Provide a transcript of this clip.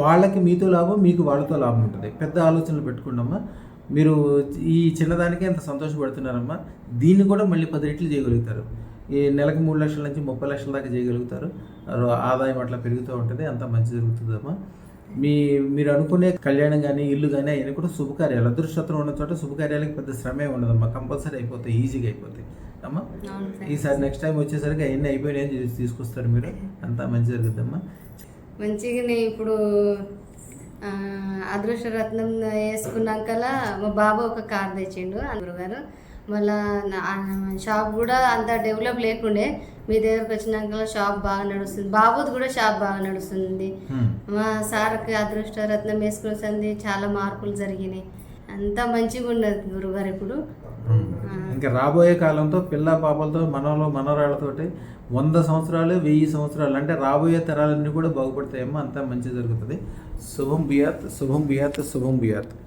వాళ్ళకి మీతో లాభం మీకు వాళ్ళతో లాభం ఉంటుంది. పెద్ద ఆలోచనలు పెట్టుకోండమ్మా. మీరు ఈ చిన్నదానికే ఎంత సంతోషపడుతున్నారమ్మా. దీన్ని కూడా మళ్ళీ పది రెట్లు చేయగలుగుతారు. ఈ నెలకు మూడు లక్షల నుంచి ముప్పై లక్షల దాకా చేయగలుగుతారు. ఆదాయం అట్లా పెరుగుతూ ఉంటుంది. అంత మంచి జరుగుతుందమ్మా. మీ మీరు అనుకునే కళ్యాణం కానీ ఇల్లు కానీ అవన్నీ కూడా శుభకార్యాలు. అదృష్టం ఉన్న చోట శుభకార్యాలకు పెద్ద శ్రమే ఉండదమ్మా. కంపల్సరీ అయిపోతాయి. ఈజీగా అయిపోతాయి. అమ్మా. ఈసారి నెక్స్ట్ టైం వచ్చేసరికి అవన్నీ అయిపోయినాయని చూసి తీసుకొస్తారు మీరు. అంతా మంచి జరుగుద్దమ్మా. మంచిగానే ఇప్పుడు అదృష్టరత్నం వేసుకున్నాకలా మా బాబు ఒక కార్ తెచ్చిండు అందరు గారు. మళ్ళా షాప్ కూడా అంత డెవలప్ లేకుండే మీ దగ్గరకు వచ్చినాక షాప్ బాగా నడుస్తుంది. బాబుది కూడా షాప్ బాగా నడుస్తుంది. మా సార్కి అదృష్టరత్నం వేసుకునే సంది చాలా మార్పులు జరిగినాయి. అంత మంచిగా ఉండదు గురుగారు ఇప్పుడు. ఇంకా రాబోయే కాలంతో పిల్ల పాపలతో మనలో మనవరాళ్ళతోటి వంద సంవత్సరాలు వెయ్యి సంవత్సరాలు అంటే రాబోయే తరాలన్నీ కూడా బాగుపడతాయేమో అంతా మంచి జరుగుతుంది. శుభం బియాత్ శుభం బియాత్ శుభం బియాత్